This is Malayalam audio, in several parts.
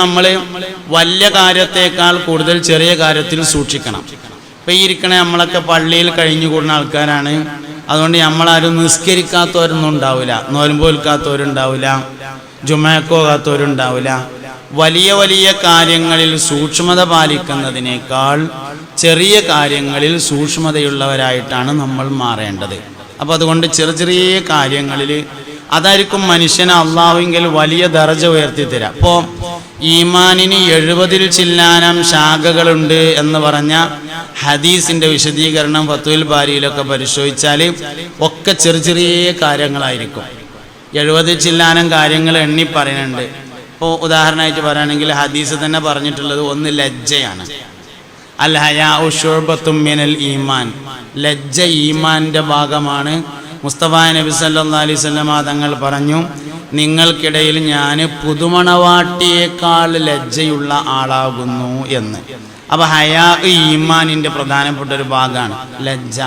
നമ്മൾ വലിയ കാര്യത്തേക്കാൾ കൂടുതൽ ചെറിയ കാര്യത്തിൽ സൂക്ഷിക്കണം. ഇപ്പം ഈ ഇരിക്കണ നമ്മളൊക്കെ പള്ളിയിൽ കഴിഞ്ഞു കൂടുന്ന ആൾക്കാരാണ്. അതുകൊണ്ട് നമ്മളാരും നിസ്കരിക്കാത്തവരൊന്നും ഉണ്ടാവില്ല. നോൽമ്പോൽക്കാത്തവരുണ്ടാവില്ല ജുമയക്കോകാത്തവരുണ്ടാവില്ല വലിയ വലിയ കാര്യങ്ങളിൽ സൂക്ഷ്മത പാലിക്കുന്നതിനേക്കാൾ ചെറിയ കാര്യങ്ങളിൽ സൂക്ഷ്മതയുള്ളവരായിട്ടാണ് നമ്മൾ മാറേണ്ടത്. അപ്പം അതുകൊണ്ട് ചെറിയ ചെറിയ കാര്യങ്ങളിൽ അതായിരിക്കും മനുഷ്യനെ അള്ളാഹുവിങ്കിൽ വലിയ ദർജ ഉയർത്തി തരാം അപ്പോൾ ഈമാനിന് എഴുപതിൽ ചില്ലാനം ശാഖകളുണ്ട് എന്ന് പറഞ്ഞ ഹദീസിന്റെ വിശദീകരണം ഫത്തുൽ ബാരിയിലൊക്കെ പരിശോധിച്ചാൽ ഒക്കെ ചെറിയ ചെറിയ കാര്യങ്ങളായിരിക്കും. എഴുപതിൽ ചില്ലാനം കാര്യങ്ങൾ എണ്ണി പറയുന്നുണ്ട് ഇപ്പോൾ ഉദാഹരണമായിട്ട് പറയുകയാണെങ്കിൽ ഹദീസ് തന്നെ പറഞ്ഞിട്ടുള്ളത് ഒന്ന് ലജ്ജയാണ്. അൽ ഹയാ ഉഷുബത്തും മിനൽ ഈമാൻ. ലജ്ജ ഈമാന്റെ ഭാഗമാണ് മുസ്തഫ നബി അലൈഹി വസല്ലമ തങ്ങൾ പറഞ്ഞു നിങ്ങൾക്കിടയിൽ ഞാൻ പുതുമണവാട്ടിയേക്കാൾ ലജ്ജയുള്ള ആളാകുന്നു എന്ന്. അപ്പൊ ഹയാ ഈമാനിന്റെ പ്രധാനപ്പെട്ട ഒരു ഭാഗമാണ് ലജ്ജ.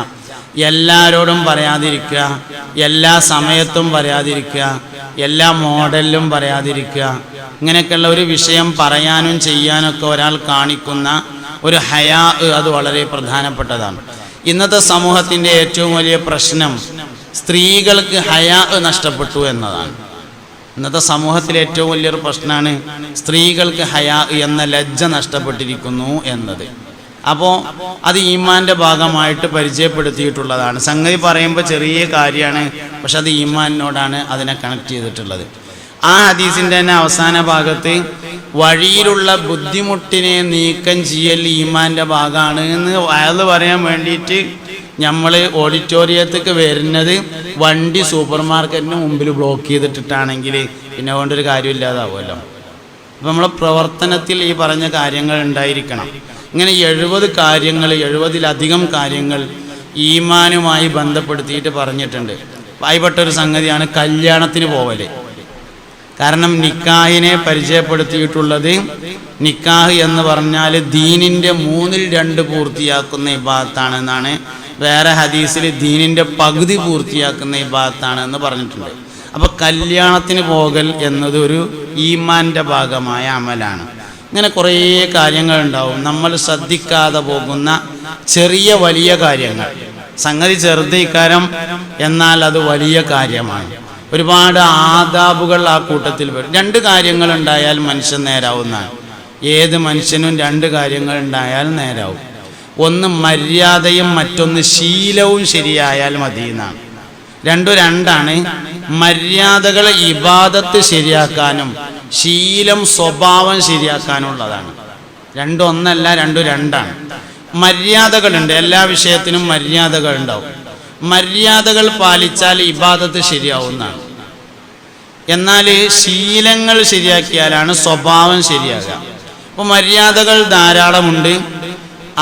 എല്ലാരോടും പറയാതിരിക്കുക എല്ലാ സമയത്തും പറയാതിരിക്കുക എല്ലാ മോഡലിലും പറയാതിരിക്കുക. ഇങ്ങനെയൊക്കെയുള്ള ഒരു വിഷയം പറയാനും ചെയ്യാനൊക്കെ ഒരാൾ കാണിക്കുന്ന ഒരു ഹയാ അത് വളരെ പ്രധാനപ്പെട്ടതാണ്. ഇന്നത്തെ സമൂഹത്തിന്റെ ഏറ്റവും വലിയ പ്രശ്നം സ്ത്രീകൾക്ക് ഹയാ നഷ്ടപ്പെട്ടു എന്നതാണ്. ഇന്നത്തെ സമൂഹത്തിലെ ഏറ്റവും വലിയൊരു പ്രശ്നമാണ് സ്ത്രീകൾക്ക് ഹയാ എന്ന ലജ്ജ നഷ്ടപ്പെട്ടിരിക്കുന്നു എന്നത്. അപ്പോൾ അത് ഈമാന്റെ ഭാഗമായിട്ട് പരിചയപ്പെടുത്തിയിട്ടുള്ളതാണ്. സംഗതി പറയുമ്പോൾ ചെറിയ കാര്യമാണ് പക്ഷെ അത് ഈമാനിനോടാണ് അതിനെ കണക്ട് ചെയ്തിട്ടുള്ളത്. ആ ഹദീസിന്റെ തന്നെ അവസാന ഭാഗത്ത് വഴിയിലുള്ള ബുദ്ധിമുട്ടിനെ നീക്കം ചെയ്യൽ ഈമാന്റെ ഭാഗമാണ് എന്ന് അയാൾ പറയാൻ വേണ്ടിയിട്ട് നമ്മൾ ഓഡിറ്റോറിയത്തേക്ക് വരുന്നത് വണ്ടി സൂപ്പർ മാർക്കറ്റിന് മുമ്പിൽ ബ്ലോക്ക് ചെയ്തിട്ടിട്ടാണെങ്കിൽ പിന്നെ കൊണ്ടൊരു കാര്യമില്ലാതാവുമല്ലോ അപ്പം നമ്മളെ പ്രവർത്തനത്തിൽ ഈ പറഞ്ഞ കാര്യങ്ങൾ ഉണ്ടായിരിക്കണം. ഇങ്ങനെ എഴുപത് കാര്യങ്ങൾ എഴുപതിലധികം കാര്യങ്ങൾ ഈമാനുമായി ബന്ധപ്പെടുത്തിയിട്ട് പറഞ്ഞിട്ടുണ്ട്. വായ്പെട്ടൊരു സംഗതിയാണ് കല്യാണത്തിന് പോവൽ. കാരണം നിക്കാഹിനെ പരിചയപ്പെടുത്തിയിട്ടുള്ളത് നിക്കാഹ് എന്ന് പറഞ്ഞാൽ ദീനിന്റെ മൂന്നിൽ രണ്ട് പൂർത്തിയാക്കുന്ന ഇബാത്താണെന്നാണ് വേറെ ഹദീസിൽ ദീനിന്റെ പകുതി പൂർത്തിയാക്കുന്ന ഈ ഭാഗത്താണ് എന്ന് പറഞ്ഞിട്ടുണ്ട്. അപ്പോൾ കല്യാണത്തിന് പോകൽ എന്നത് ഒരു ഈമാന്റെ ഭാഗമായ അമലാണ്. ഇങ്ങനെ കുറേ കാര്യങ്ങൾ ഉണ്ടാവും നമ്മൾ ശ്രദ്ധിക്കാതെ പോകുന്ന ചെറിയ വലിയ കാര്യങ്ങൾ. സംഗതി ചെറുതീക്കാരം എന്നാൽ അത് വലിയ കാര്യമാണ്. ഒരുപാട് ആദാബുകൾ ആ കൂട്ടത്തിൽ വരും. രണ്ട് കാര്യങ്ങൾ ഉണ്ടായാൽ മനുഷ്യൻ നേരാവുന്നതാണ്. ഏത് മനുഷ്യനും രണ്ട് കാര്യങ്ങൾ ഉണ്ടായാൽ നേരാവും. ഒന്ന് മര്യാദയും മറ്റൊന്ന് ശീലവും ശരിയായാൽ മതി എന്നാണ്. രണ്ടു രണ്ടാണ് മര്യാദകൾ ഇബാദത്ത് ശരിയാക്കാനും ശീലം സ്വഭാവം ശരിയാക്കാനുള്ളതാണ്. രണ്ടൊന്നല്ല രണ്ടു രണ്ടാണ്. മര്യാദകളുണ്ട് എല്ലാ വിഷയത്തിനും മര്യാദകൾ ഉണ്ടാവും മര്യാദകൾ പാലിച്ചാൽ ഇബാദത്ത് ശരിയാവുന്നതാണ്. എന്നാൽ ശീലങ്ങൾ ശരിയാക്കിയാലാണ് സ്വഭാവം ശരിയാകുക. അപ്പോൾ മര്യാദകൾ ധാരാളമുണ്ട്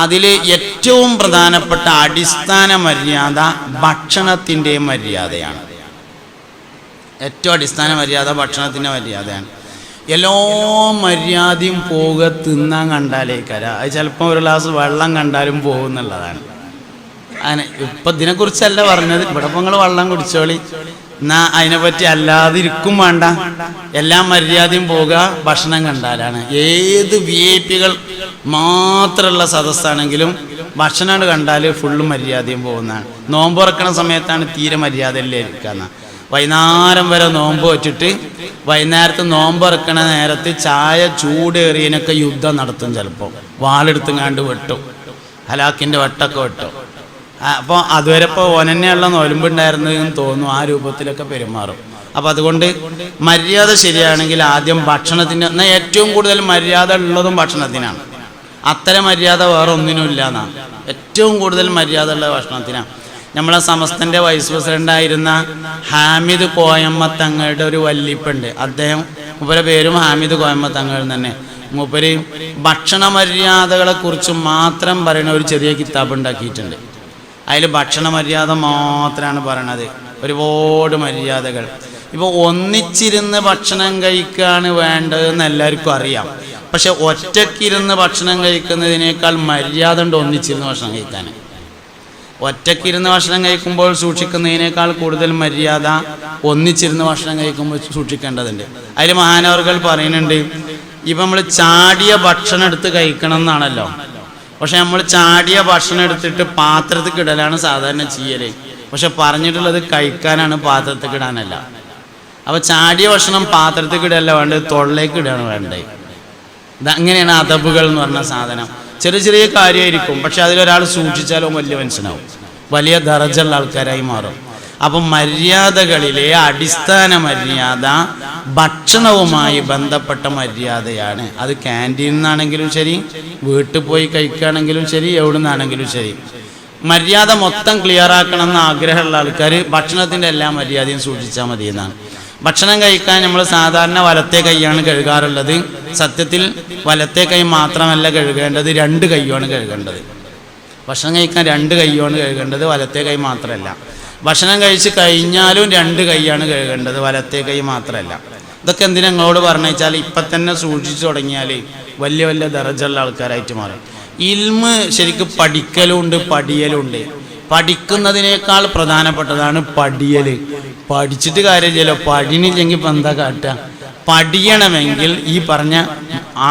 അതിൽ ഏറ്റവും പ്രധാനപ്പെട്ട അടിസ്ഥാന മര്യാദ ഭക്ഷണത്തിന്റെ മര്യാദയാണ്. ഏറ്റവും അടിസ്ഥാന മര്യാദ ഭക്ഷണത്തിന്റെ മര്യാദയാണ്. എല്ലാ മര്യാദയും പോക തിന്നാൻ കണ്ടാലേക്കര. അത് ചിലപ്പോൾ ഒരു ഗ്ലാസ് വെള്ളം കണ്ടാലും പോകുന്നുള്ളതാണ്. അങ്ങനെ ഇപ്പം ഇതിനെക്കുറിച്ചല്ല പറഞ്ഞത്. ഇവിടെ നിങ്ങൾ വെള്ളം കുടിച്ചോളി. എന്നാ അതിനെപ്പറ്റി അല്ലാതെ ഇരിക്കും വേണ്ട. എല്ലാ മര്യാദയും പോവുക ഭക്ഷണം കണ്ടാലാണ്. ഏത് വി ഐ പികൾ മാത്രമുള്ള സദസ്സാണെങ്കിലും ഭക്ഷണം കണ്ടാൽ ഫുള്ള് മര്യാദയും പോകുന്നതാണ്. നോമ്പ് തുറക്കണ സമയത്താണ് തീരെ മര്യാദയിലേ ഇരിക്കുന്ന വൈകുന്നേരം വരെ നോമ്പ് വെച്ചിട്ട് വൈകുന്നേരത്ത് നോമ്പ് ഇറക്കണ നേരത്ത് ചായ ചൂടേറിയതിനൊക്കെ യുദ്ധം നടത്തും ചിലപ്പോൾ വാളെടുത്തുങ്ങാണ്ട് വെട്ടും. ഹലാക്കിന്റെ വെട്ടൊക്കെ വെട്ടും. അപ്പോൾ അതുവരെ ഇപ്പോൾ ഓനന്നെയുള്ള നോലുമ്പുണ്ടായിരുന്നതെന്ന് തോന്നുന്നു. ആ രൂപത്തിലൊക്കെ പെരുമാറും. അപ്പോൾ അതുകൊണ്ട് മര്യാദ ശരിയാണെങ്കിൽ ആദ്യം ഭക്ഷണത്തിന് എന്നാൽ ഏറ്റവും കൂടുതൽ മര്യാദ ഉള്ളതും ഭക്ഷണത്തിനാണ്. അത്തരം മര്യാദ വേറെ ഒന്നിനുമില്ല എന്നാണ് ഏറ്റവും കൂടുതൽ മര്യാദ ഉള്ള ഭക്ഷണത്തിനാണ് നമ്മളെ സമസ്തന്റെ വൈസ് പ്രസിഡന്റായിരുന്ന ഹാമിദ് കോയമ്മ തങ്ങളുടെ ഒരു വല്ലിപ്പുണ്ട്. അദ്ദേഹം മൂപ്പരെ പേരും ഹാമിദ് കോയമ്മ തങ്ങൾ തന്നെ. മൂപ്പര് ഭക്ഷണ മര്യാദകളെ കുറിച്ച് മാത്രം പറയുന്ന ഒരു ചെറിയ കിതാബ് ഉണ്ടാക്കിയിട്ടുണ്ട്. അതിൽ ഭക്ഷണ മര്യാദ മാത്രമാണ് പറയണത്. ഒരുപാട് മര്യാദകൾ. ഇപ്പോൾ ഒന്നിച്ചിരുന്ന് ഭക്ഷണം കഴിക്കുകയാണ് വേണ്ടതെന്ന് എല്ലാവർക്കും അറിയാം. പക്ഷെ ഒറ്റക്കിരുന്ന് ഭക്ഷണം കഴിക്കുന്നതിനേക്കാൾ മര്യാദ ഉണ്ട് ഒന്നിച്ചിരുന്ന് ഭക്ഷണം കഴിക്കാൻ ഒറ്റക്കിരുന്ന് ഭക്ഷണം കഴിക്കുമ്പോൾ സൂക്ഷിക്കുന്നതിനേക്കാൾ കൂടുതൽ മര്യാദ ഒന്നിച്ചിരുന്ന് ഭക്ഷണം കഴിക്കുമ്പോൾ സൂക്ഷിക്കേണ്ടതുണ്ട്. അതിൽ മഹാനവർകൾ പറയുന്നുണ്ട് ഇപ്പം നമ്മൾ ചാടിയ ഭക്ഷണം എടുത്ത് കഴിക്കണം എന്നാണല്ലോ. പക്ഷെ നമ്മൾ ചാടിയ ഭക്ഷണം എടുത്തിട്ട് പാത്രത്തിൽ കിടലാണ് സാധാരണ ചെയ്യൽ. പക്ഷെ പറഞ്ഞിട്ടുള്ളത് കഴിക്കാനാണ് പാത്രത്തിൽ ഇടാനല്ല അപ്പോൾ ചാടിയ ഭക്ഷണം പാത്രത്തിൽ ഇടല്ല വേണ്ടത് തൊള്ളേക്ക് ഇടുകയാണ് വേണ്ടത്. അങ്ങനെയാണ് അതബുകൾ എന്ന് പറഞ്ഞ സാധനം. ചെറിയ ചെറിയ കാര്യമായിരിക്കും പക്ഷെ അതിലൊരാൾ സൂക്ഷിച്ചാലും വലിയ മനുഷ്യനാവും. വലിയ ദറജുള്ള ആൾക്കാരായി മാറും. അപ്പം മര്യാദകളിലെ അടിസ്ഥാന മര്യാദ ഭക്ഷണവുമായി ബന്ധപ്പെട്ട മര്യാദയാണ്. അത് ക്യാന്റീനിൽ നിന്നാണെങ്കിലും ശരി വീട്ടിൽ പോയി കഴിക്കുകയാണെങ്കിലും ശരി എവിടെ നിന്നാണെങ്കിലും ശരി. മര്യാദ മൊത്തം ക്ലിയർ ആക്കണം എന്ന് ആഗ്രഹമുള്ള ആൾക്കാർ ഭക്ഷണത്തിന്റെ എല്ലാ മര്യാദയും സൂക്ഷിച്ചാൽ മതി എന്നാണ് ഭക്ഷണം കഴിക്കാൻ നമ്മൾ സാധാരണ വലത്തെ കൈയാണ് കഴുകാറുള്ളത്. സത്യത്തിൽ വലത്തെ കൈ മാത്രമല്ല കഴുകേണ്ടത് രണ്ട് കൈയുമാണ് കഴുകേണ്ടത്. ഭക്ഷണം കഴിക്കാൻ രണ്ട് കൈയാണ് കഴുകേണ്ടത് വലത്തെ കൈ മാത്രമല്ല. ഭക്ഷണം കഴിച്ച് കഴിഞ്ഞാലും രണ്ട് കൈയാണ് കഴുകേണ്ടത് വലത്തെ കൈ മാത്രമല്ല. ഇതൊക്കെ എന്തിനാ നിങ്ങളോട് പറഞ്ഞു വെച്ചാൽ ഇപ്പം തന്നെ സൂക്ഷിച്ചു തുടങ്ങിയാൽ വലിയ വലിയ ദറജുള്ള ആൾക്കാരായിട്ട് മാറും. ഇൽമ് ശരിക്കും പഠിക്കലുണ്ട് പടിയലുണ്ട് പഠിക്കുന്നതിനേക്കാൾ പ്രധാനപ്പെട്ടതാണ് പഠിയൽ. പഠിച്ചിട്ട് കാര്യമില്ലല്ലോ. പഠിനില്ലെങ്കിൽ ഇപ്പം എന്താ കാട്ടുക? പഠിയണമെങ്കിൽ ഈ പറഞ്ഞ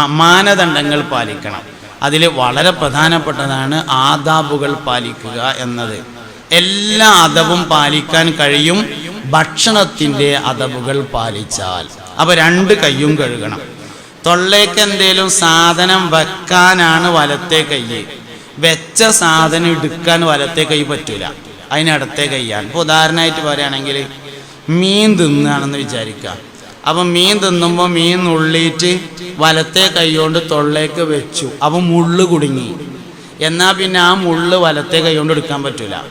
മാനദണ്ഡങ്ങൾ പാലിക്കണം. അതിൽ വളരെ പ്രധാനപ്പെട്ടതാണ് ആദാബുകൾ പാലിക്കുക എന്നത്. എല്ലാ അതവും പാലിക്കാൻ കഴിയും. ഭക്ഷണത്തിന്റെ അതവുകൾ പാലിച്ചാൽ. അപ്പോൾ രണ്ട് കൈയും കഴുകണം. തൊള്ളേക്ക് എന്തേലും സാധനം വെക്കാനാണ് വലത്തെ കൈ. വെച്ച സാധനം എടുക്കാൻ വലത്തെ കൈ പറ്റൂല. അതിനടുത്തെ കയ്യാൻ. ഇപ്പോൾ ഉദാഹരണമായിട്ട് പറയുകയാണെങ്കിൽ മീൻ തിന്നുകയാണെന്ന് വിചാരിക്കുക. അപ്പം മീൻ തിന്നുമ്പോൾ മീൻ നുള്ളിയിട്ട് വലത്തെ കൈകൊണ്ട് തൊള്ളേക്ക് വെച്ചു. അപ്പം മുള്ള് കുടുങ്ങി. എന്നാൽ പിന്നെ ആ മുള്ള് വലത്തെ കൈകൊണ്ട് എടുക്കാൻ പറ്റില്ല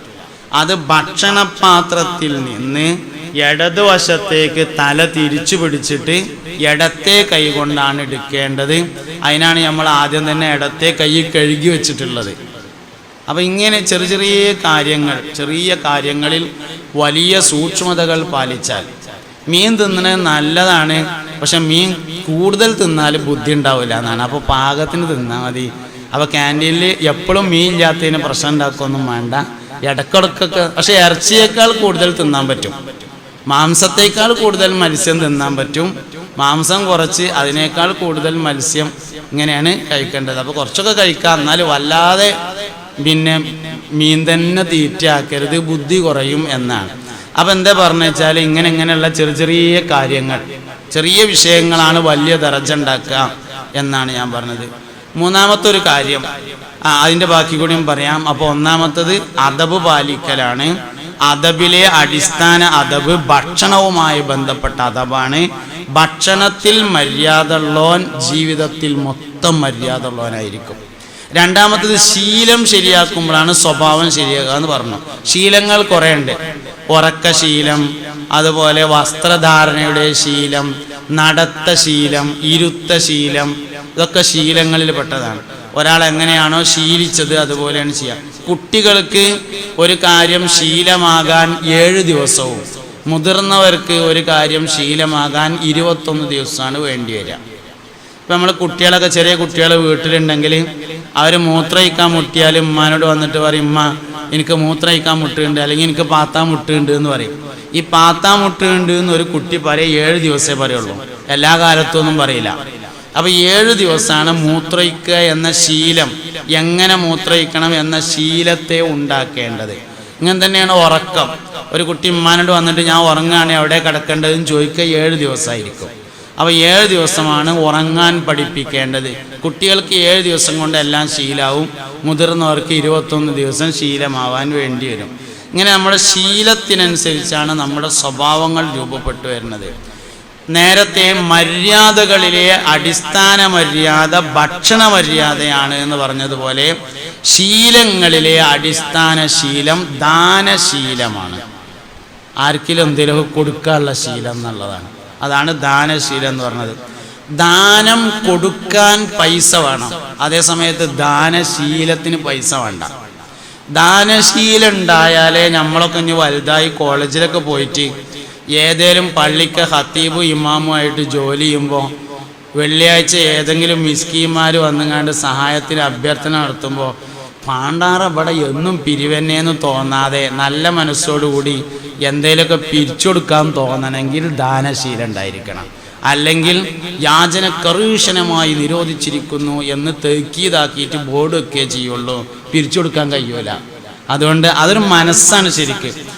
അത് ഭക്ഷണപാത്രത്തിൽ നിന്ന് ഇടതുവശത്തേക്ക് തല തിരിച്ചു പിടിച്ചിട്ട് ഇടത്തെ കൈ കൊണ്ടാണ് എടുക്കേണ്ടത്. അതിനാണ് നമ്മൾ ആദ്യം തന്നെ ഇടത്തെ കൈ കഴുകി വെച്ചിട്ടുള്ളത്. അപ്പം ഇങ്ങനെ ചെറിയ ചെറിയ കാര്യങ്ങൾ ചെറിയ കാര്യങ്ങളിൽ വലിയ സൂക്ഷ്മതകൾ പാലിച്ചാൽ മീൻ തിന്നണത് നല്ലതാണ് പക്ഷെ മീൻ കൂടുതൽ തിന്നാൽ ബുദ്ധി ഉണ്ടാവില്ല എന്നാണ്. അപ്പോൾ പാകത്തിന് തിന്നാൽ മതി. അപ്പോൾ ക്യാന്റീനിൽ എപ്പോഴും മീൻ ഇല്ലാത്തതിന് പ്രശ്നം ഉണ്ടാക്കുകയൊന്നും വേണ്ട. ഇടക്കിടക്കൊക്കെ പക്ഷെ ഇറച്ചിയേക്കാൾ കൂടുതൽ തിന്നാൻ പറ്റും. മാംസത്തേക്കാൾ കൂടുതൽ മത്സ്യം തിന്നാൻ പറ്റും. മാംസം കുറച്ച് അതിനേക്കാൾ കൂടുതൽ മത്സ്യം ഇങ്ങനെയാണ് കഴിക്കേണ്ടത്. അപ്പോൾ കുറച്ചൊക്കെ കഴിക്കാം. എന്നാൽ വല്ലാതെ പിന്നെ മീൻ തന്നെ തീറ്റയാക്കരുത് ബുദ്ധി കുറയും എന്നാണ്. അപ്പം എന്താ പറഞ്ഞു വെച്ചാൽ ഇങ്ങനെ ഇങ്ങനെയുള്ള ചെറിയ ചെറിയ കാര്യങ്ങൾ ചെറിയ വിഷയങ്ങളാണ് വലിയ ദറജ ഉണ്ടാക്കുക എന്നാണ് ഞാൻ പറഞ്ഞത്. മൂന്നാമത്തെ ഒരു കാര്യം ആ, അതിന്റെ ബാക്കി കൂടിയും പറയാം. അപ്പോൾ ഒന്നാമത്തത് അതബ് പാലിക്കലാണ്. അതബിലെ അടിസ്ഥാന അതബ് ഭക്ഷണവുമായി ബന്ധപ്പെട്ട അതബാണ് ഭക്ഷണത്തിൽ മര്യാദ ഉള്ളോൻ ജീവിതത്തിൽ മൊത്തം മര്യാദ ഉള്ളവനായിരിക്കും. രണ്ടാമത്തത് ശീലം ശരിയാക്കുമ്പോഴാണ് സ്വഭാവം ശരിയാക്കുക എന്ന് പറഞ്ഞു. ശീലങ്ങൾ കുറേ ഉണ്ട് ഉറക്ക ശീലം അതുപോലെ വസ്ത്രധാരണയുടെ ശീലം നടത്ത ശീലം ഇരുത്ത ശീലം ഇതൊക്കെ ശീലങ്ങളിൽ പെട്ടതാണ്. ഒരാൾ എങ്ങനെയാണോ ശീലിച്ചത് അതുപോലെയാണ് ചെയ്യുക കുട്ടികൾക്ക് ഒരു കാര്യം ശീലമാകാൻ ഏഴ് ദിവസവും മുതിർന്നവർക്ക് ഒരു കാര്യം ശീലമാകാൻ ഇരുപത്തൊന്ന് ദിവസമാണ് വേണ്ടി വരിക. ഇപ്പം നമ്മൾ കുട്ടികളൊക്കെ ചെറിയ കുട്ടികൾ വീട്ടിലുണ്ടെങ്കിൽ അവർ മൂത്രയിക്കാൻ മുട്ടിയാൽ ഉമ്മാനോട് വന്നിട്ട് പറയും ഉമ്മ എനിക്ക് മൂത്രയിക്കാൻ മുട്ടുണ്ട് അല്ലെങ്കിൽ എനിക്ക് പാത്താ മുട്ടുണ്ട് എന്ന് പറയും. ഈ പാത്താ മുട്ടുണ്ട് എന്ന് ഒരു കുട്ടി പറയും ഏഴ് ദിവസമേ പറയുള്ളൂ. എല്ലാ കാലത്തും ഒന്നും പറയില്ല. അപ്പോൾ ഏഴ് ദിവസമാണ് മൂത്രയിക്കുക എന്ന ശീലം. എങ്ങനെ മൂത്രയിക്കണം എന്ന ശീലത്തെ ഉണ്ടാക്കേണ്ടത്. ഇങ്ങനെ തന്നെയാണ് ഉറക്കം. ഒരു കുട്ടി ഉമ്മാനോട് വന്നിട്ട് ഞാൻ ഉറങ്ങുകയാണെങ്കിൽ അവിടെ കിടക്കേണ്ടതെന്ന് ചോദിക്കുക ഏഴ് ദിവസമായിരിക്കും. അപ്പോൾ ഏഴ് ദിവസമാണ് ഉറങ്ങാൻ പഠിപ്പിക്കേണ്ടത്. കുട്ടികൾക്ക് ഏഴ് ദിവസം കൊണ്ട് എല്ലാം ശീലാവും. മുതിർന്നവർക്ക് ഇരുപത്തൊന്ന് ദിവസം ശീലമാവാൻ വേണ്ടി വരും. ഇങ്ങനെ നമ്മുടെ ശീലത്തിനനുസരിച്ചാണ് നമ്മുടെ സ്വഭാവങ്ങൾ രൂപപ്പെട്ടു വരുന്നത്. നേരത്തെ മര്യാദകളിലെ അടിസ്ഥാന മര്യാദ ഭക്ഷണ മര്യാദയാണ് എന്ന് പറഞ്ഞതുപോലെ ശീലങ്ങളിലെ അടിസ്ഥാന ശീലം ദാനശീലമാണ്. ആർക്കിലും എന്തെങ്കിലും കൊടുക്കാനുള്ള ശീലം എന്നുള്ളതാണ്. അതാണ് ദാനശീലം എന്ന് പറഞ്ഞത്. ദാനം കൊടുക്കാൻ പൈസ വേണം. അതേസമയത്ത് ദാനശീലത്തിന് പൈസ വേണ്ട. ദാനശീലം ഉണ്ടായാലേ നമ്മളൊക്കെ ഇനി വലുതായി കോളേജിലൊക്കെ പോയിട്ട് ഏതേലും പള്ളിക്ക് ഹത്തീബും ഇമാമുമായിട്ട് ജോലി ചെയ്യുമ്പോൾ വെള്ളിയാഴ്ച ഏതെങ്കിലും മിസ്കിമാർ വന്നുങ്ങാണ്ട് സഹായത്തിന് അഭ്യർത്ഥന നടത്തുമ്പോൾ പാണ്ടാറ ഇവിടെ എന്നും പിരിവെന്നേന്ന് തോന്നാതെ നല്ല മനസ്സോടുകൂടി എന്തേലൊക്കെ പിരിച്ചു കൊടുക്കാൻ തോന്നണമെങ്കിൽ ദാനശീലം ഉണ്ടായിരിക്കണം. അല്ലെങ്കിൽ യാചന കർശനമായി നിരോധിച്ചിരിക്കുന്നു എന്ന് തെക്കീതാക്കിയിട്ട് ബോർഡ് വെക്കുകയേ ചെയ്യുള്ളൂ. പിരിച്ചു കൊടുക്കാൻ കഴിയൂല. അതുകൊണ്ട് അതൊരു മനസ്സാണ് ശരിക്ക്.